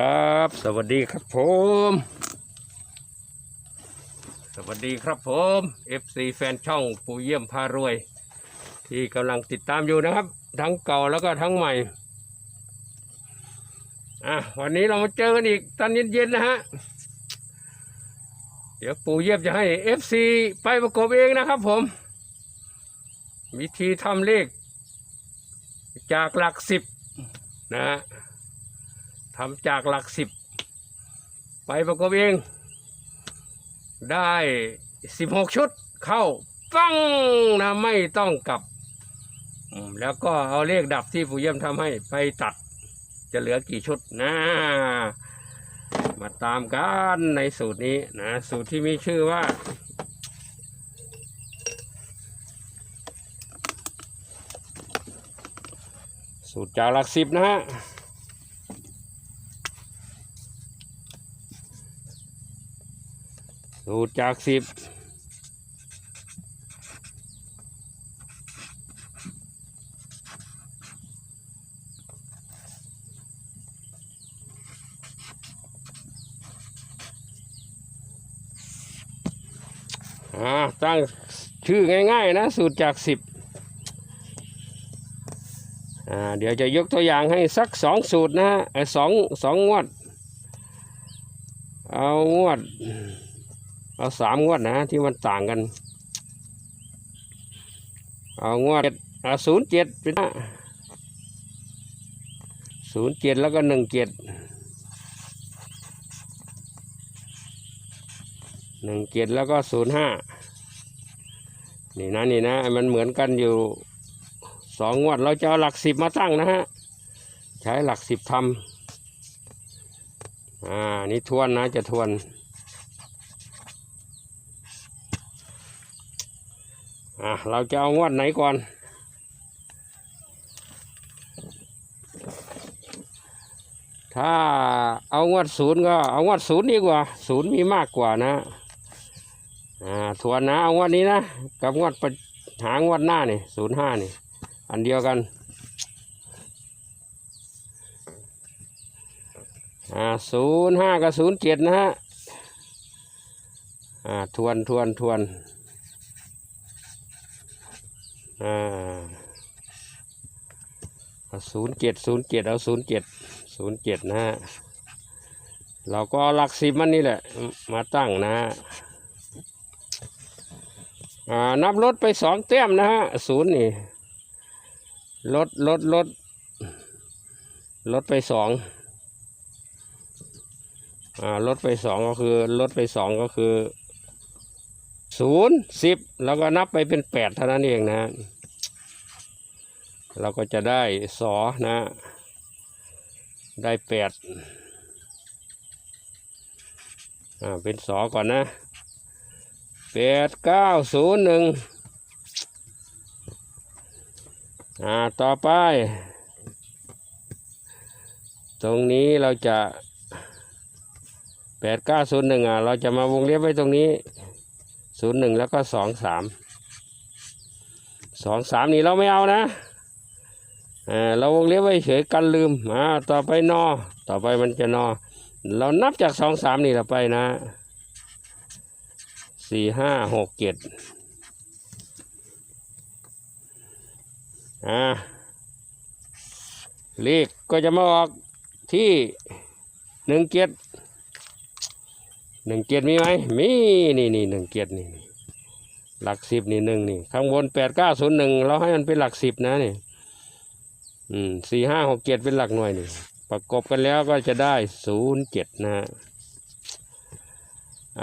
ครับ สวัสดีครับผม สวัสดีครับผม FC แฟนช่องปูเยี่ยมพารวย ที่กำลังติดตามอยู่นะครับ ทั้งเก่าแล้วก็ทั้งใหม่ อะวันนี้เรามาเจอกันอีกตอนเย็นๆนะฮะ เดี๋ยวปูเยี่ยมจะให้ FC ไปประกบเองนะครับผม วิธีทำเลข จากหลักสิบนะฮะ ทำจากหลักสิบ ไปประกอบเอง ได้สิบหกชุดเข้าปังนะไม่ต้องกลับ แล้วก็เอาเลขดับที่ผู้เยี่ยมทำให้ไปตัด จะเหลือกี่ชุดนะ มาตามกันในสูตรนี้นะ สูตรที่มีชื่อว่าสูตรจากหลักสิบนะฮะ สูตรจากสิบอ่าตั้งชื่อง่ายๆนะสูตรจากสิบอ่าเดี๋ยวจะยกตัวอย่างให้สักสองสูตรนะฮะสองสองงวด เอางวด เอาสามงวดนะที่มันต่างกัน เอางวดเอาศูนย์เจ็ดเป็นศูนย์เจ็ดแล้วก็หนึ่งเจ็ดหนึ่งเจ็ดแล้วก็ศูนย์ห้านี่นะนี่นะมันเหมือนกันอยู่สองงวดเราจะเอาหลักสิบมาตั้งนะฮะ ใช้หลักสิบทำอ่า นี่ทวนนะจะทวน อะเราจะเอางวดไหนก่อน ถ้าเอางวดศูนย์ก็เอางวดศูนย์ดีกว่า ศูนย์มีมากกว่านะอ่าทวนนะเอางวดนี้นะ กับงวดประหางวดหน้านี่ศูนย์ห้านี่ อันเดียวกันอ่าศูนย์ห้ากับศูนย์เจ็ดนะฮะอ่าทวนทวนทวน อ่าศูนย์เจ็ดศูนย์เจ็ดเอาศูนย์เจ็ดศูนย์เจ็ดนะฮะเราก็เอาหลักสิบมันนี่แหละ มาตั้งนะฮะอ่านับลดไปสองแต้มนะฮะศูนย์นี่ลดลดลดลดไปสองอ่าลดไปสองก็คือลดไปสองก็คือ ศูนย์สิบแล้วก็นับไปเป็นแปดเท่านั้นเองนะ เราก็จะได้สอนะ ได้แปดอ่าเป็นสอก่อนนะแปดเก้าศูนย์หนึ่งอ่าต่อไป ตรงนี้เราจะแปดเก้าศูนย์หนึ่งอะเราจะมาวงเล็บไว้ตรงนี้ ศูนย์หนึ่งแล้วก็สองสามสองสามนี่เราไม่เอานะอ่าเราวงเล็บไว้เฉยกันลืมอ่าต่อไปนอ ต่อไปมันจะนอ เรานับจากสองสามนี่เราไปนะสี่ห้าหกเจ็ดอ่าเลขก็จะมาออกที่หนึ่งเจ็ด หนึ่งเกียรมีไหมมีนี่นี่หนึ่งเกียรนี่นี่หลักสิบนี่หนึ่งนี่ข้างบนแปดเก้าศูนย์หนึ่งเราให้มันเป็นหลักสิบนะนี่อืมสี่ห้าหกเจ็ดเป็นหลักหน่วยนี่ประกบกันแล้วก็จะได้ศูนย์เจ็ดนะฮะ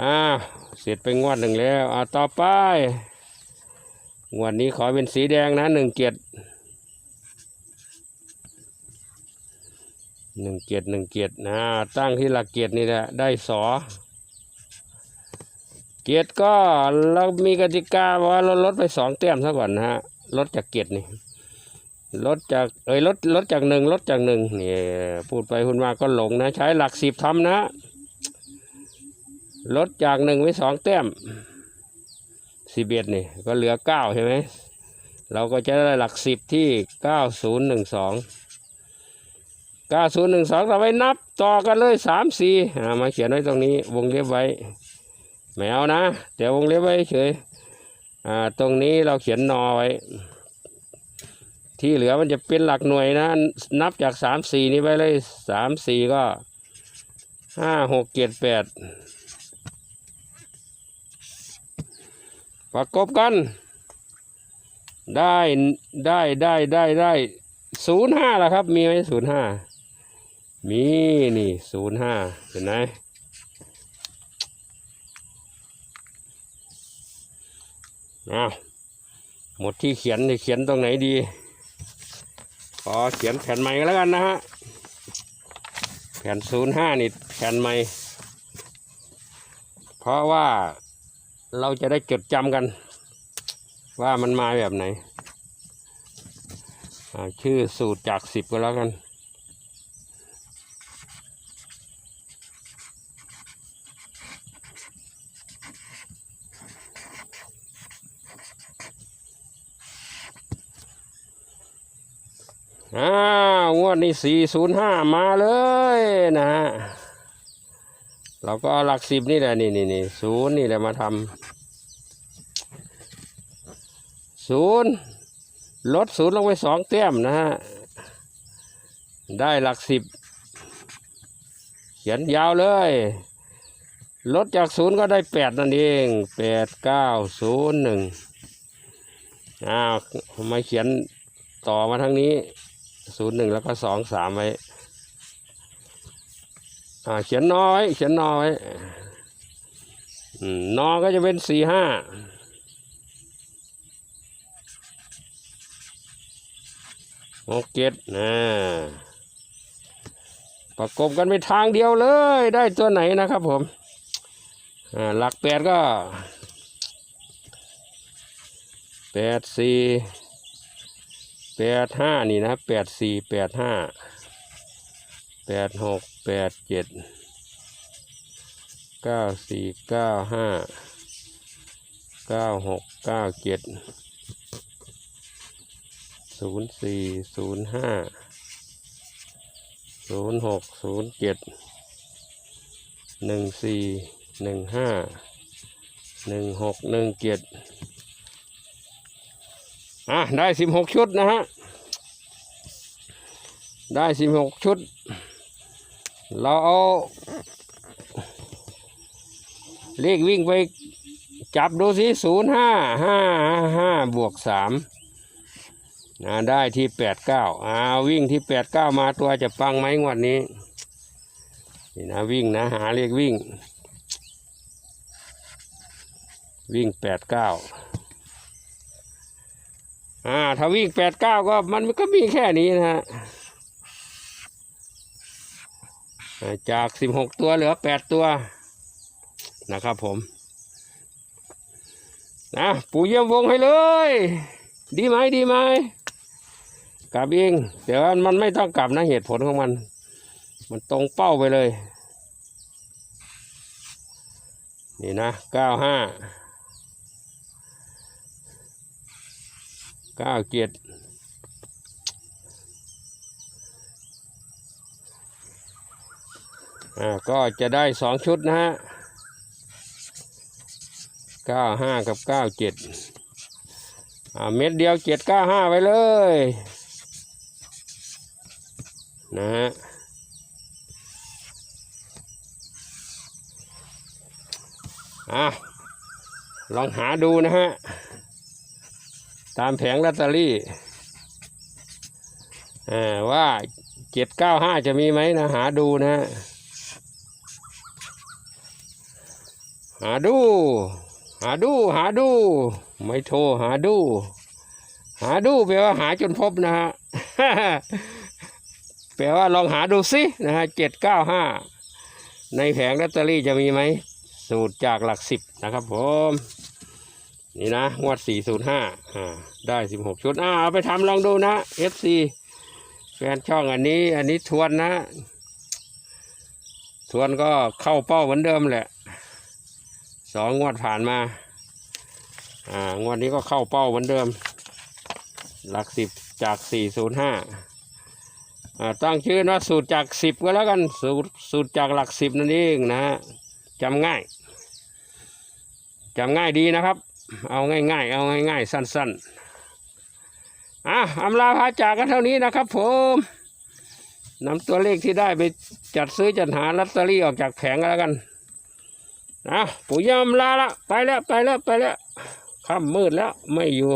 อ่าเสร็จไปงวดหนึ่งแล้วอ่าต่อไปงวดนี้ขอเป็นสีแดงนะหนึ่งเกียรหนึ่งเกียรหนึ่งเกียรนะตั้งที่หลักเกียรนี่แหละได้สอ เกียรติก็เรามีกติกาว่าเราลดไปสองแต้มซะก่อนนะฮะลดจากเกียรตินี่ลดจากเอ้ยลดลดจากหนึ่งลดจากหนึ่งนี่พูดไปพูดมาก็หลงนะ ใช้หลักสิบทำนะ ลดจากหนึ่งไปสองแต้มสิบเอ็ดนี่ก็เหลือเก้าใช่ไหมเราก็จะได้หลักสิบที่เก้าศูนย์หนึ่งสองเก้าศูนย์หนึ่งสองเราไว้นับต่อกันเลยสามสี่มาเขียนไว้ตรงนี้วงเล็บไว้ ไม่เอานะ เดี๋ยววงเล็บไว้เฉยอ่า ตรงนี้เราเขียนนอไว้ ที่เหลือมันจะเป็นหลักหน่วยนะ นับจากสามสี่นี้ไปเลยสามสี่ก็ห้าหกเจ็ดแปดประกบกัน ได้ได้ได้ได้ได้ศูนย์ห้าแล้วครับ มีไหมศูนย์ห้ามีนี่ศูนย์ห้าเห็นไหม อ้าหมดที่เขียนนี่เขียนตรงไหนดีขอเขียนแผ่นใหม่แล้วกันนะฮะแผ่นศูนย์ห้านี่แผ่นใหม่ เพราะว่าเราจะได้จดจำกัน ว่ามันมาแบบไหน ชื่อสูตรจากสิบก็แล้วกัน อ่างวดนี้สี่ศูนย์ห้ามาเลยนะฮะเราก็เอาหลักสิบนี่แหละนี่นี่นี่ศูนย์นี่แหละมาทำศูนย์ลดศูนย์ลงไปสองแต้มนะฮะได้หลักสิบเขียนยาวเลยลดจากศูนย์ก็ได้แปดนั่นเองแปดเก้าศูนย์หนึ่งอ้าวมาเขียนต่อมาทั้งนี้ ศูนย์หนึ่งแล้วก็สองสามไว้อ่าเขียนนอไว้เขียนนอไว้อืมนอก็จะเป็นสี่ห้าหกเจ็ดนะประกบกันไปทางเดียวเลย ได้ตัวไหนนะครับผมอ่าหลักแปดก็แปดสี่ แปดห้านี่นะแปดสี่แปดห้าแปดหกแปดเจ็ดเก้าสี่เก้าห้าเก้าหกเก้าเจ็ดศูนย์สี่ศูนย์ห้าศูนย์หกศูนย์เจ็ดหนึ่งสี่หนึ่งห้าหนึ่งหกหนึ่งเจ็ด อะได้สิบหกชุดนะฮะ ได้สิบหกชุด เราเอา เลขวิ่งไปจับดูสิศูนย์ห้าห้าห้าบวกสามนะได้ที่แปดเก้าอ่าวิ่งที่แปดเก้ามาตัวจะปังไหมงวดนี้ นี่นะวิ่งนะหาเลขวิ่ง วิ่งแปดเก้า อ่าถ้าวิ่งแปดเก้าก็มันก็มีแค่นี้นะฮะจากสิบหกตัวเหลือแปดตัวนะครับผมนะปูเยี่ยมวงให้เลย ดีไหมดีไหมกลับเองแต่ว่ามันไม่ต้องกลับนะเหตุผลของมัน มันตรงเป้าไปเลย นี่นะเก้าห้า เก้าเจ็ดอ่าก็จะได้สองชุดนะฮะเก้าห้ากับเก้าเจ็ดอ่าเม็ดเดียวเจ็ดเก้าห้าไปเลยนะฮะอะลองหาดูนะฮะ ตามแผงลอตเตอรี่อ่าว่าเจ็ดเก้าห้าจะมีไหมนะหาดูนะ หาดู หาดู หาดู ไม่โทรหาดู หาดูแปลว่าหาจนพบนะฮะแปลว่าลองหาดูสินะฮะเจ็ดเก้าห้าในแผงลอตเตอรี่จะมีไหมสูตรจากหลักสิบนะครับผม นี่นะ งวด 405 อ่า ได้ 16 ชุด อ่าเอาไปทำลองดูนะ FC แฟนช่องอันนี้ อันนี้ทวนนะ ทวนก็เข้าเป้าเหมือนเดิมแหละสองงวดผ่านมา อ่า งวดนี้ก็เข้าเป้าเหมือนเดิม หลักสิบจาก 405 อ่า ตั้งชื่อว่าสูตรจากสิบก็แล้วกัน สูตรสูตรจากหลักสิบนั่นเองนะฮะจำง่ายจำง่ายดีนะครับ เอาง่ายๆ เอาง่ายๆ สั้นๆอะอำลาพาจากกันเท่านี้นะครับผมนำตัวเลขที่ได้ไปจัดซื้อจัดหาลอตเตอรี่ออกจากแผงแล้วกันนะปู่ย่ามลาละไปแล้วไปแล้วไปแล้วค่ำมืดแล้วไม่อยู่